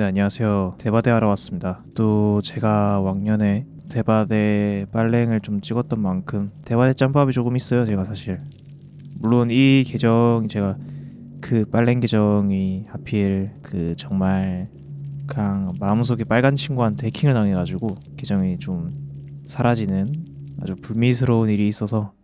네, 안녕하세요. 대바대 하러 왔습니다. 또 제가 왕년에 대바대 빨랭을 좀 찍었던 만큼 대바대 짬밥이 조금 있어요, 제가 사실. 물론 이 계정 제가 그 빨랭 계정이 하필 그 정말 그냥 마음속에 빨간 친구한테 해킹을 당해가지고 계정이 좀 사라지는 아주 불미스러운 일이 있어서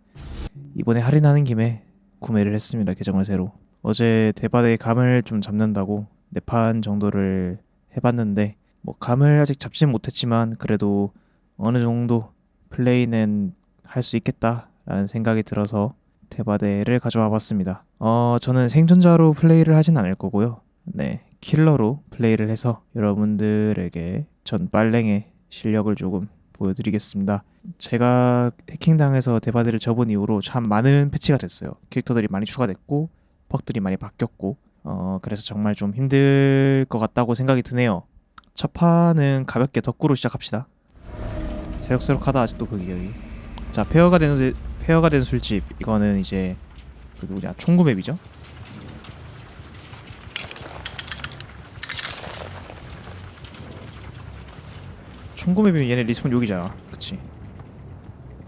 이번에 할인하는 김에 구매를 했습니다 계정을 새로 어제 대바대 감을 좀 잡는다고 네판 정도를 해봤는데 뭐 감을 아직 잡지는 못했지만 그래도 어느 정도 플레이는 할 수 있겠다라는 생각이 들어서 대바대를 가져와 봤습니다. 어 저는 생존자로 플레이를 하진 않을 거고요. 네 킬러로 플레이를 해서 여러분들에게 전 빨랭의 실력을 조금 보여드리겠습니다. 제가 해킹당해서 대바대를 접은 이후로 참 많은 패치가 됐어요. 캐릭터들이 많이 추가됐고 퍽들이 많이 바뀌었고 어 그래서 정말 좀 힘들 것 같다고 생각이 드네요. 첫 판은 가볍게 덕구로 시작합시다. 새록새록하다 아직도 그 기억이. 자 페어가 된 술- 페어가 된 술집 이거는 이제 그 누구냐 총구맵이죠. 총구 맵이면 얘네 리스폰 여기잖아. 그치?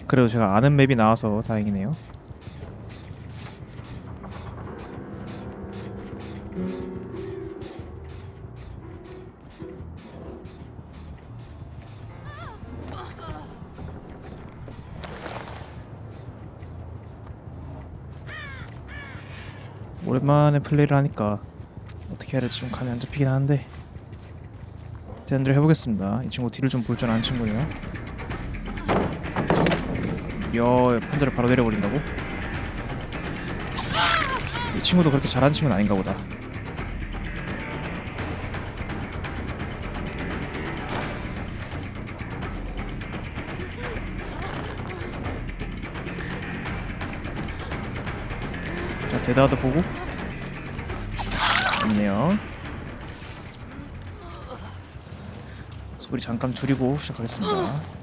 그래도 제가 아는 맵이 나와서 다행이네요. 오랜만에 플레이를 하니까 어떻게 해야 될지 좀 감이 안 잡히긴 하는데 대안대로 해보겠습니다. 이 친구 뒤를 좀 볼 줄 아는 친구예요. 여 판자를 바로 내려버린다고? 이 친구도 그렇게 잘하는 친구는 아닌가 보다. 자 데드하드 보고 있네요. 소리 잠깐 줄이고 시작하겠습니다.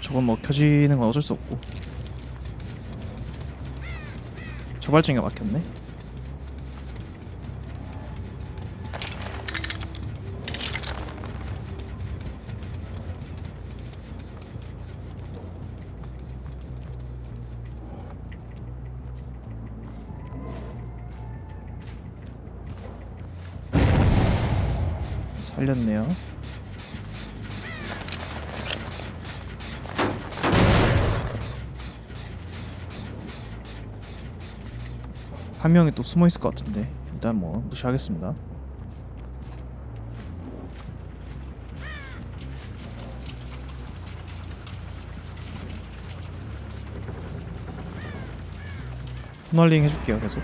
저건 뭐 켜지는 건 어쩔 수 없고 저발증이 막혔네. 살렸네요 한 명이 또 숨어 있을 것 같은데 일단 뭐 무시하겠습니다. 터널링 해줄게요 계속.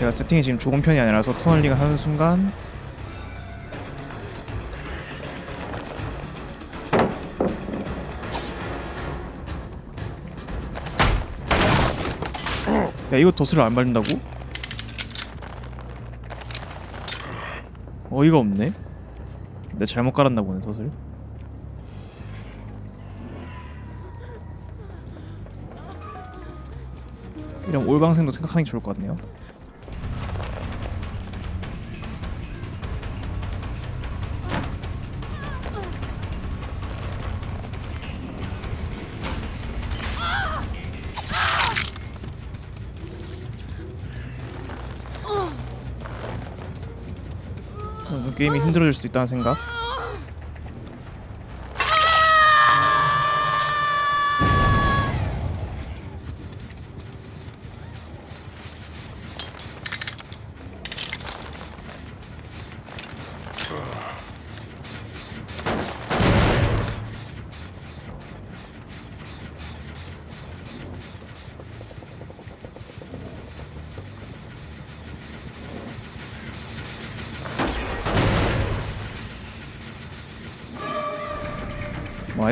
제가 세팅이 지금 좋은 편이 아니라서 터널링을 하는 순간 야 이거 덫을 안 밟는다고? 어이가 없네. 내가 잘못 깔았나 보네 덫을 이런 올방생도 생각하는 게 좋을 것 같네요 좀 게임이 힘들어질 수도 있다는 생각.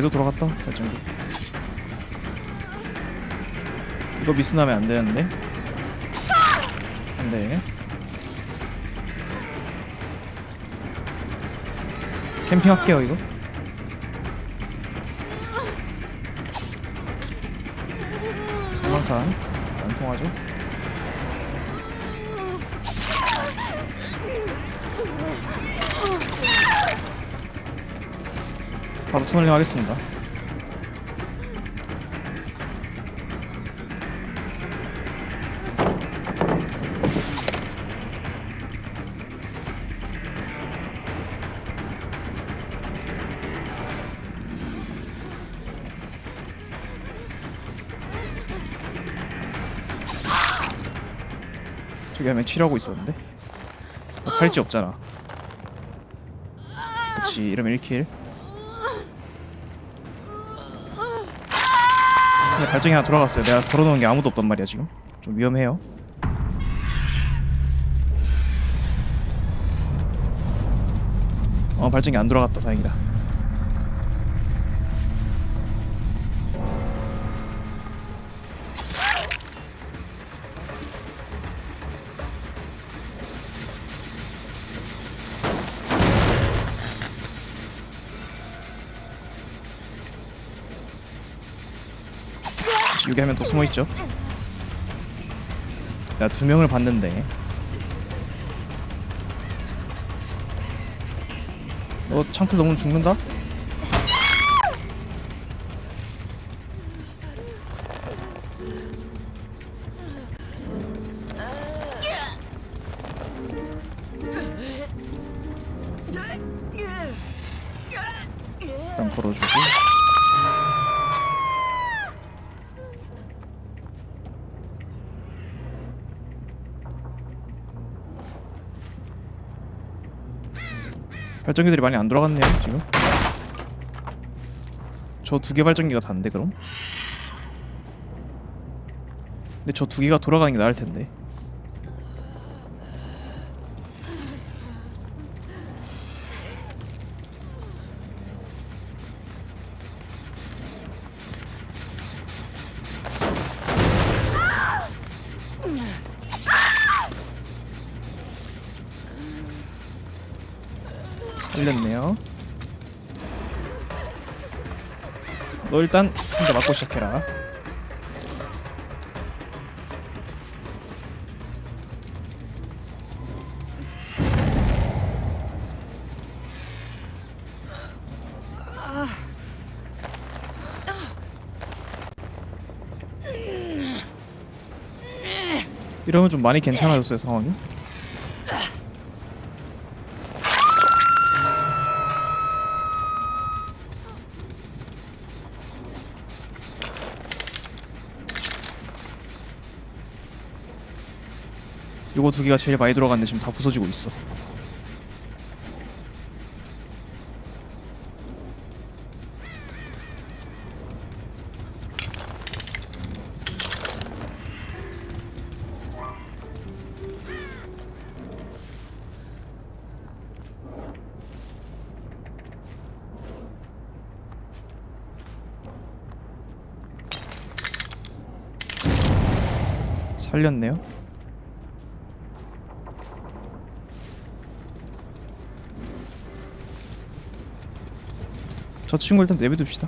뭐 아이도 돌아갔다? 발전기 이거 미스 나면 안 되는데? 안돼. 캠핑 할게요 이거. 성광탄. 안 통하죠 터널링 하겠습니다. 저기 하면 치료하고 있었는데? 어, 팔찌 없잖아. 그렇지 이러면 1킬 근데 발전기 하나 돌아갔어요. 내가 걸어놓은 게 아무도 없단 말이야 지금. 좀 위험해요. 어 발전기 안 돌아갔다. 다행이다 여기 하면 또 숨어 있죠. 야두 명을 봤는데. 너 창틀 너무 죽는다? 일단 걸어주고. 발전기들이 많이 안 돌아갔네요 지금 저 두 개 발전기가 다인데 그럼? 근데 저 두 개가 돌아가는 게 나을 텐데 살렸네요. 너 일단 혼자 맞고 시작해라. 이러면 좀 많이 괜찮아졌어요 상황이. 요거 두 개가 제일 많이 들어갔는데 지금 다 부서지고 있어. 살렸네요. 저 친구 일단 내비둡시다.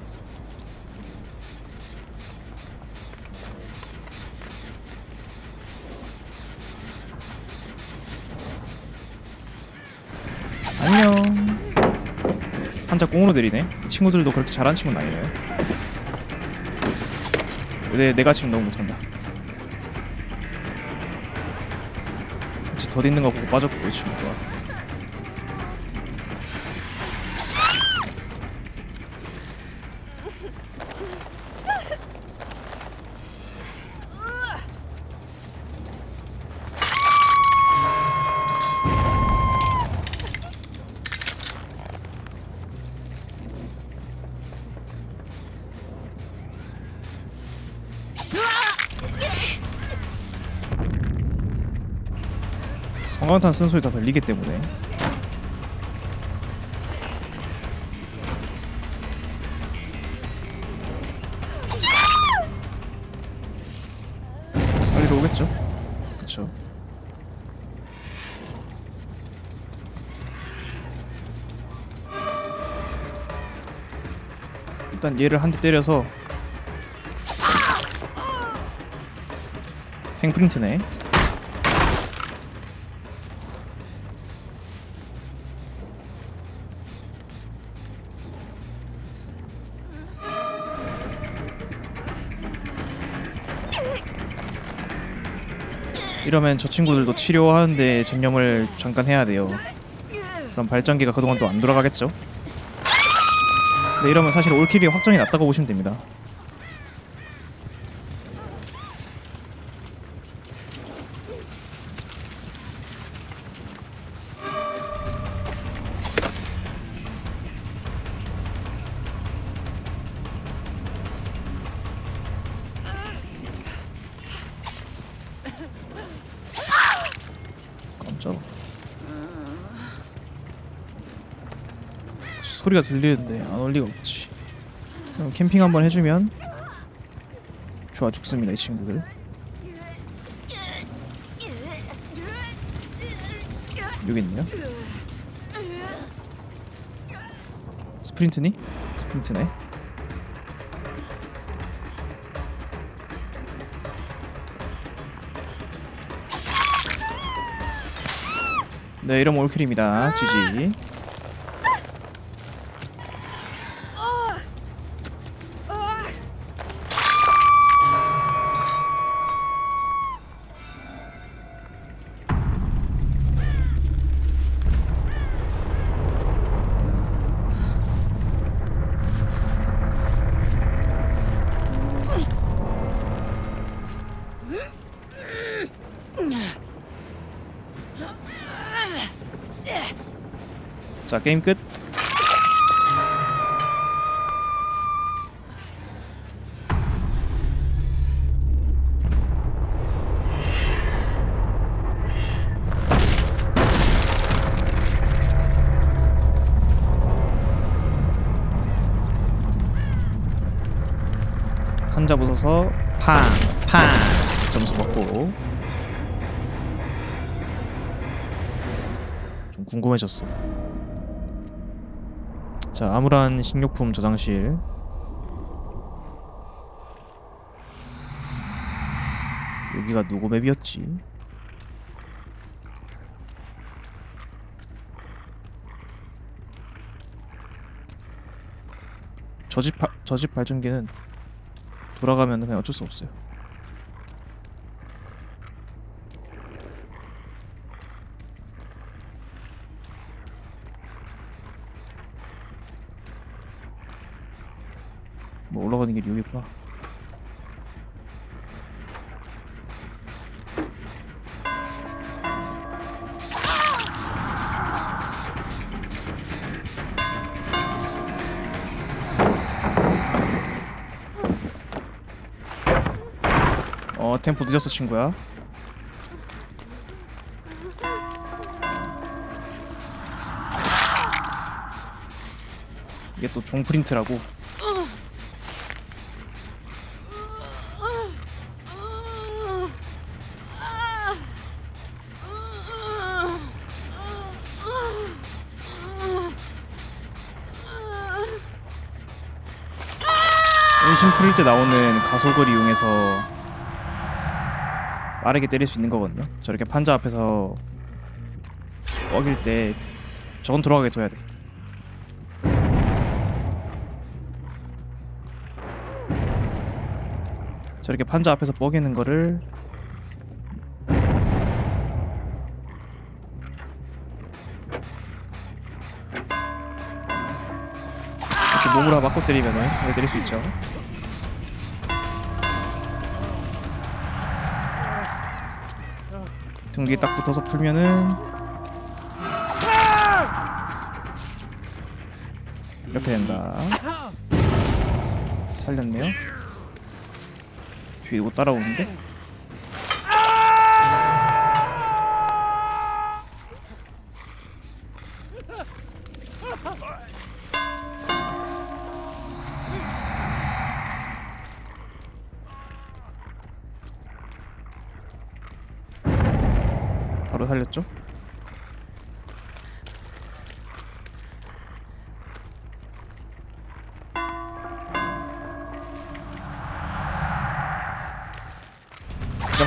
안녕. 한자 꽁으로 내리네. 친구들도 그렇게 잘한 친구는 아니에요. 내 내가 지금 너무 못한다. 같이 덧 있는 거 보고 빠졌고 이 친구가. 방광탄 쓴 소리 다 들리기 때문에. 살리러 오겠죠? 그쵸. 일단 얘를 한 대 때려서 행프린트네. 이러면 저 친구들도 치료하는데 전념을 잠깐 해야 돼요. 그럼 발전기가 그동안 또 안 돌아가겠죠? 근데 이러면 사실 올킬이 확정이 났다고 보시면 됩니다. 소리가 들리는데 안 올 리가 없지. 그럼 캠핑 한번 해주면 좋아 죽습니다 이 친구들. 여기 있네요. 스프린트니? 스프린트네. 네 이러면 올킬입니다 GG 자 게임 끝. 한자 부숴서 팡 팡. 점수 먹고. 좀 궁금해졌어. 자, 암울한 식료품 저장실. 여기가 누구 맵이었지? 저집 저집 발전기는 돌아가면 그냥 어쩔 수 없어요. 가는 길이 여기구나. 어 템포 늦었어 친구야. 이게 또 종 프린트라고. 은신 풀릴 때 나오는 가속을 이용해서 빠르게 때릴 수 있는 거거든요. 저렇게 판자 앞에서 뻐길 때 저건 들어가게 둬야 돼. 저렇게 판자 앞에서 뻐기는 거를 이렇게 몸으로 맞고 때리면은 네, 때릴 수 있죠. 등 뒤에 딱 붙어서 풀면은 이렇게 된다. 살렸네요. 뒤에 이거 따라오는데?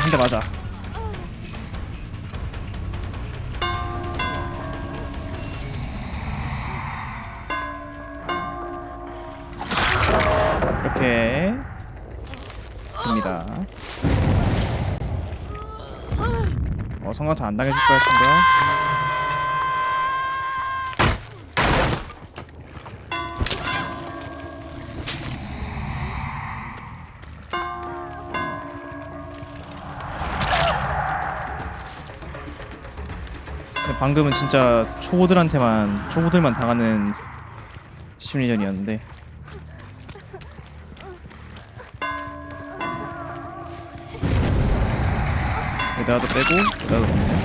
한 대 맞아. 이렇게 됩니다. 어, 성광탄 안 당해줄 거야, 친구 방금은 진짜 초보들한테만 초보들만 당하는 심리전이었는데. 에다도 빼고 에다도 넣네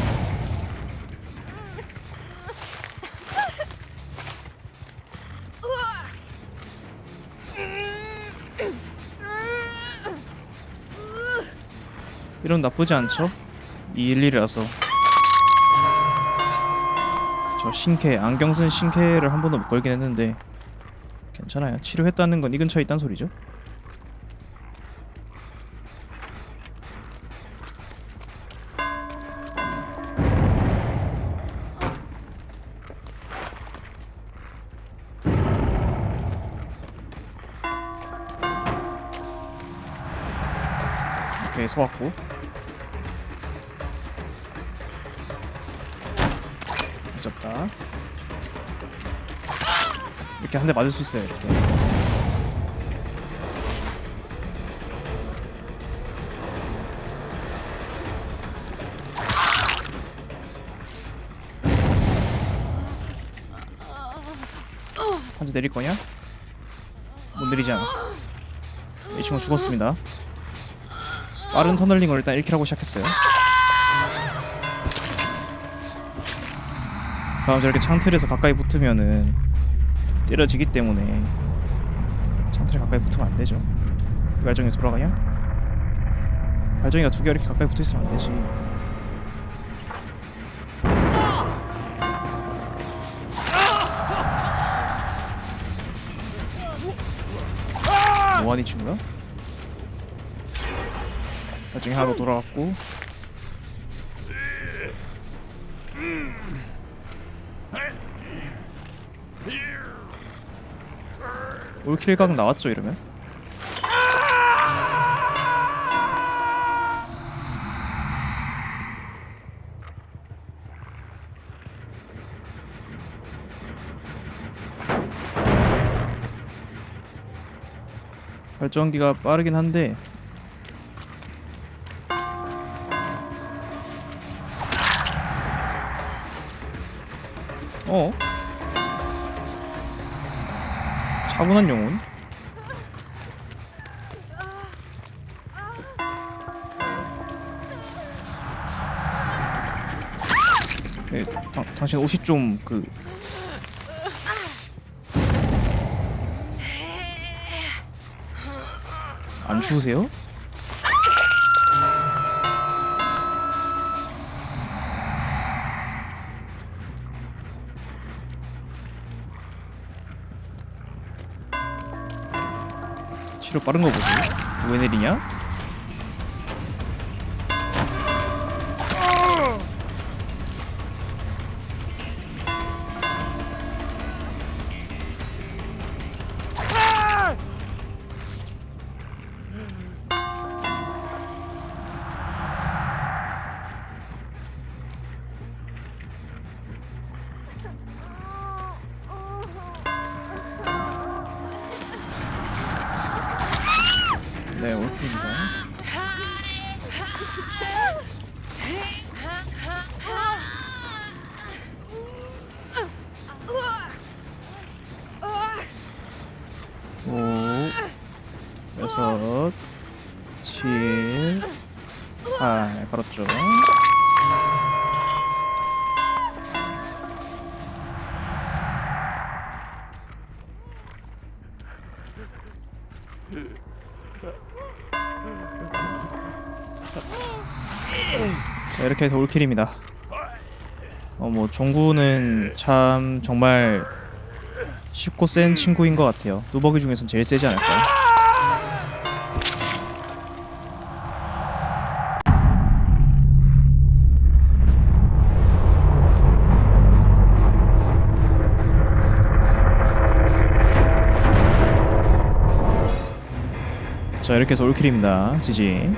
이런 나쁘지 않죠? 211이라서 저 신캐 안경 쓴 신캐를 한 번도 못 걸긴 했는데 괜찮아요. 치료했다는 건 이 근처에 있단 소리죠? 오케이 소왔고 미쳤다. 이렇게 한 대 맞을 수 있어요 이렇게. 한 대 내릴 거냐? 못 내리지 않아. 이 친구 죽었습니다. 빠른 터널링을 일단 1킬하고 시작했어요 다음 저렇게 창틀에서 가까이 붙으면은 때려지기 때문에 창틀에 가까이 붙으면 안 되죠 발정이 돌아가냐? 발정이가 두 개 이렇게 가까이 붙어 있으면 안 되지 뭐하니 친구야? 발정이 하나 더 돌아갔고 올킬 각 나왔죠 이러면? 발전기가 빠르긴 한데 어? 차분한 영혼? 네, 당, 당신 옷이 좀 그 안 추우세요? 치료 빠른 거 보지. 왜 내리냐? 네, 올킬입니다. 오, 여섯, 칠, 팔, 걸었죠. 자, 이렇게 해서 올킬입니다. 어뭐 종구는 참 정말 쉽고 센 친구인 것 같아요. 뚜벅이 중에선 제일 세지 않을까요? 자 이렇게 해서 올킬입니다. 지지.